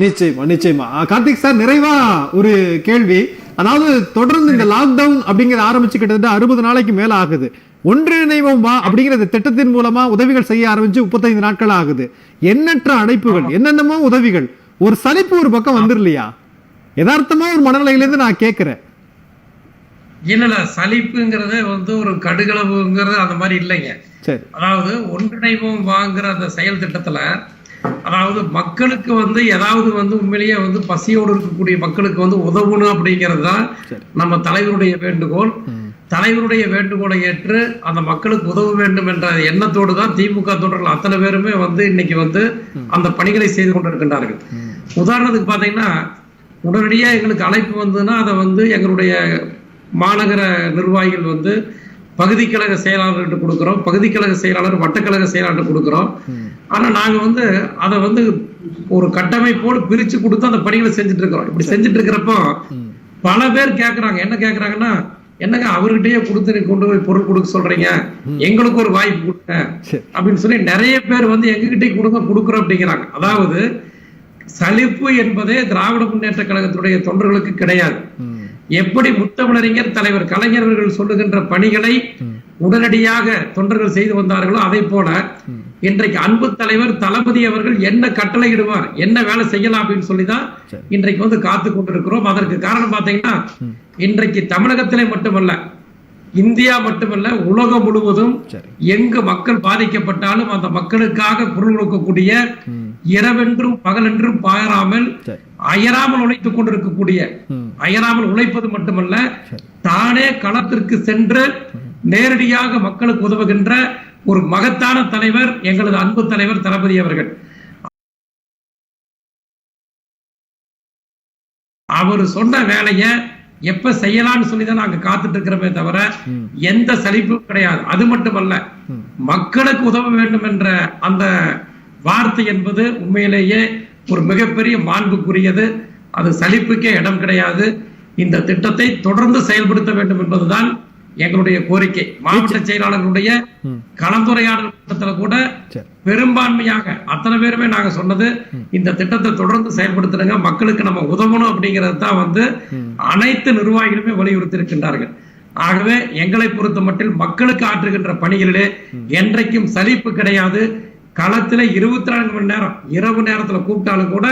நிச்சயமா நிச்சயமா. கார்த்திக் சார் நிறைவா ஒரு கேள்வி. அதாவது தொடர்ந்து இந்த லாக்டவுன் அப்படிங்கறத ஆரம்பிச்சு கிட்டத்தட்ட அறுபது நாளைக்கு மேல ஆகுது. ஒன்றிணைவோம் வா அப்படிங்கிற திட்டத்தின் மூலமா உதவிகள் செய்ய ஆரம்பிச்சு முப்பத்தைந்து நாட்கள் ஆகுது. எண்ணற்ற அழைப்புகள் என்னென்னமோ உதவிகள். ஒரு சலிப்பு ஒரு பக்கம் வந்துடலையா யதார்த்தமா ஒரு மனநிலையிலேருந்து நான் கேட்கிறேன் இல்ல சலிப்புங்கிறதே வந்து ஒரு கடுகளவுங்கிறது அந்த மாதிரி இல்லைங்க. சரி. அதாவது ஒன்றிணைவோம் வாங்குற அந்த செயல் திட்டத்துல அதாவது மக்களுக்கு வந்து ஏதாவது வந்து உண்மையிலேயே வந்து பசியோடு இருக்கக்கூடிய மக்களுக்கு வந்து உதவணும் அப்படிங்கிறது தான். நம்ம தலைவருடைய வேண்டுகோள். தலைவருடைய வேண்டுகோளை ஏற்று அந்த மக்களுக்கு உதவ வேண்டும் என்ற எண்ணத்தோடு தான் திமுக தொண்டர்கள் அத்தனை பேருமே வந்து இன்னைக்கு வந்து அந்த பணிகளை செய்து கொண்டிருக்கின்றார்கள். உதாரணத்துக்கு பாத்தீங்கன்னா உடனடியா எங்களுக்கு அழைப்பு வந்ததுன்னா அதை வந்து எங்களுடைய மாநகர நிர்வாகிகள் வந்து பகுதி கழக செயலாளர்கிட்ட கொடுக்குறோம். பகுதி கழக செயலாளர் வட்டக்கழக செயலாளர் கொடுக்குறோம். ஆனா நாங்க வந்து அதை வந்து ஒரு கட்டமைப்போடு பிரிச்சு கொடுத்து அந்த பணிகளை செஞ்சுட்டு இருக்கிறோம் இப்படி செஞ்சுட்டு இருக்கிறப்போ. பல பேர் கேக்குறாங்க. என்ன கேக்குறாங்கன்னா என்னங்க அவர்கிட்டயே கொடுத்து கொண்டு போய் பொருள் கொடுக்க சொல்றீங்க? எங்களுக்கு ஒரு வாய்ப்பு கொடுங்க. அப்படின்னு சொல்லி நிறைய பேர் வந்து எங்ககிட்டயே கொடுங்க கொடுக்குறோம் அப்படிங்கிறாங்க. அதாவது சலிப்பு என்பதே திராவிட முன்னேற்ற கழகத்துடைய தொண்டர்களுக்கு கிடையாது. எப்படி முத்தமிழறிஞர் தலைவர் கலைஞர் அவர்கள் சொல்லுகின்ற பணிகளை. உடனடியாக தொண்டர்கள் செய்து வந்தார்களோ அதே போல. இன்றைக்கு அன்பு தலைவர் தளபதி அவர்கள் என்ன கட்டளையிடுவார் என்ன வேலை செய்யலாம் அப்படின்னு சொல்லிதான். இன்றைக்கு வந்து காத்து கொண்டிருக்கிறோம் அதற்கு காரணம் பாத்தீங்கன்னா. இன்றைக்கு தமிழகத்திலே மட்டுமல்ல இந்தியா மட்டுமல்ல உலகம் முழுவதும் எங்கு மக்கள் பாதிக்கப்பட்டாலும் அந்த மக்களுக்காக குரல் கொடுக்கக்கூடிய. இரவென்றும் பகலென்றும் பாராமல் அயராமல் உழைத்துக் கொண்டிருக்கக்கூடிய. அயராமல் உழைப்பது மட்டுமல்ல தானே களத்திற்கு சென்று நேரடியாக மக்களுக்கு உதவுகின்ற ஒரு மகத்தான தலைவர் எங்களது அன்பு தலைவர் தளபதி அவர்கள். அவர் சொன்ன வேலைய எப்ப செய்யலாம்னு சொல்லி தான் நாங்க காத்துட்டு இருக்கிறோமே தவிர எந்த சலிப்பும் கிடையாது. அது மட்டுமல்ல மக்களுக்கு உதவ வேண்டும் என்ற அந்த வார்த்தை என்பது உண்மையிலேயே ஒரு மிகப்பெரிய மாண்புக்குரியது. அது சலிப்புக்கே இடம் கிடையாது. இந்த திட்டத்தை தொடர்ந்து செயல்படுத்த வேண்டும் என்பதுதான் எங்களுடைய கோரிக்கை. மாவட்ட செயலாளர்களுடைய. கலந்துரையாடல் கூட்டத்துல கூட பெரும்பான்மையாக அத்தனை பேருமே நாங்க சொன்னது இந்த திட்டத்தை தொடர்ந்து செயல்படுத்துறங்க மக்களுக்கு நம்ம உதவணும் அப்படிங்கிறது தான் வந்து. அனைத்து நிர்வாகிகளுமே வலியுறுத்தி இருக்கின்றார்கள் ஆகவே எங்களை பொறுத்த மட்டில் மக்களுக்கு ஆற்றுகின்ற பணிகளிலே என்றைக்கும் சலிப்பு கிடையாது. களத்துல இருபத்தி நான்கு மணி நேரம் இரவு நேரத்துல கூப்பிட்டாலும் கூட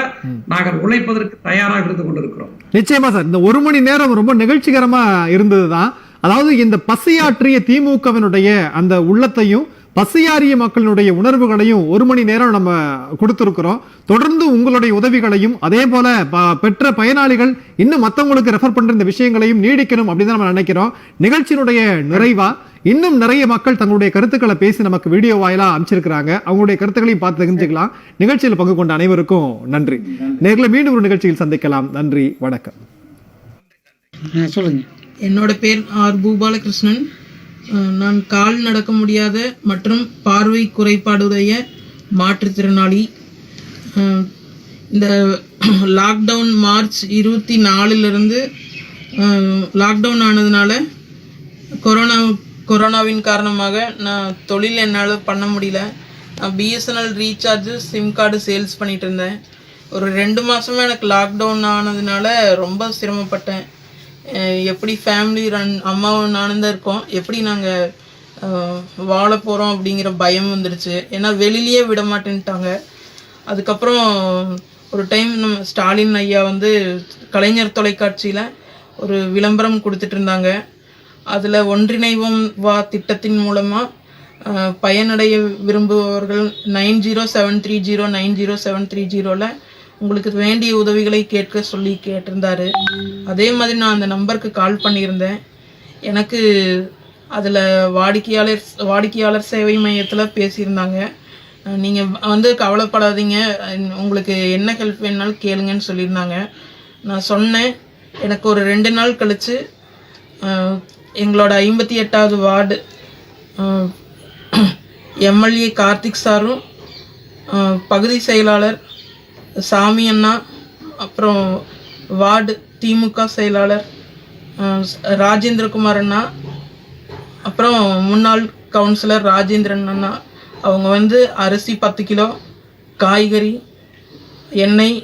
நாங்கள் உழைப்பதற்கு தயாராக இருந்து கொண்டிருக்கிறோம். நிச்சயமா சார். இந்த ஒரு மணி நேரம் ரொம்ப நிகழ்ச்சிகரமா இருந்ததுதான். அதாவது இந்த பசியாற்றிய திமுகவினுடைய அந்த உள்ளத்தையும் பசியாறிய மக்களினுடைய உணர்வுகளையும் ஒரு மணி நேரம் நம்ம கொடுத்திருக்கிறோம். தொடர்ந்து உங்களுடைய உதவிகளையும் அதே போல பெற்ற பயனாளிகள் இன்னும் மத்தவங்களுக்கு ரெஃபர் பண்ற இந்த விஷயங்களையும் நீடிக்கணும் அப்படின்னு நம்ம நினைக்கிறோம். நிகழ்ச்சியினுடைய நிறைவா இன்னும் நிறைய மக்கள் தங்களுடைய கருத்துக்களை பேசி நமக்கு வீடியோ வாயிலா அமைச்சிருக்கிறாங்க. அவங்களுடைய கருத்துக்களையும் பார்த்து தெரிஞ்சுக்கலாம். நிகழ்ச்சியில் பங்கு கொண்ட அனைவருக்கும் நன்றி. நேரில் மீண்டும் ஒரு நிகழ்ச்சியில் சந்திக்கலாம். நன்றி. வணக்கம். சொல்லுங்க. என்னோட பேர் ஆர் பூபாலகிருஷ்ணன். நான் கால் நடக்க முடியாத மற்றும் பார்வை குறைபாடுடைய மாற்றுத்திறனாளி. இந்த லாக்டவுன் மார்ச் இருபத்தி நாலுலேருந்து லாக்டவுன் ஆனதுனால கொரோனா கொரோனாவின் காரணமாக நான் தொழில் என்னால் பண்ண முடியல. நான் BSNL recharge sim card sales பண்ணிகிட்டு இருந்தேன். ஒரு ரெண்டு மாதமாக எனக்கு லாக்டவுன் ஆனதுனால ரொம்ப சிரமப்பட்டேன். எப்படி ஃபேமிலி ரன் அம்மாவும் நானும் தான் இருக்கோம். எப்படி நாங்கள் வாழ போகிறோம் அப்படிங்கிற பயம் வந்துடுச்சு ஏன்னா வெளிலேயே விட மாட்டேன்ட்டாங்க. அதுக்கப்புறம் ஒரு டைம் நம்ம ஸ்டாலின் ஐயா வந்து கலைஞர் தொலைக்காட்சியில் ஒரு விளம்பரம் கொடுத்துட்டு இருந்தாங்க. அதில் ஒன்றிணைவோம் வா திட்டத்தின் மூலமாக பயனடைய விரும்புபவர்கள் nine zero seven three zero nine zero seven three ஜீரோவில் உங்களுக்கு வேண்டிய உதவிகளை கேட்க சொல்லி கேட்டிருந்தாரு. அதே மாதிரி நான் அந்த நம்பருக்கு கால் பண்ணியிருந்தேன். எனக்கு அதில் வாடிக்கையாளர் வாடிக்கையாளர் சேவை மையத்தில் பேசியிருந்தாங்க. நீங்கள் வந்து கவலைப்படாதீங்க. உங்களுக்கு என்ன ஹெல்ப் வேணுனாலும் கேளுங்கன்னு சொல்லியிருந்தாங்க. நான் சொன்னேன். எனக்கு ஒரு ரெண்டு நாள் கழித்து எங்களோட ஐம்பத்தி எட்டாவது வார்டு எம்எல்ஏ கார்த்திக் சாரும் பகுதி செயலாளர் சாமி அண்ணா அப்புறம் வார்டு திமுக செயலாளர் ராஜேந்திரகுமார் அண்ணா அப்புறம் முன்னாள் கவுன்சிலர் ராஜேந்திரன் அண்ணா. அவங்க வந்து அரிசி பத்து கிலோ காய்கறி எண்ணெய்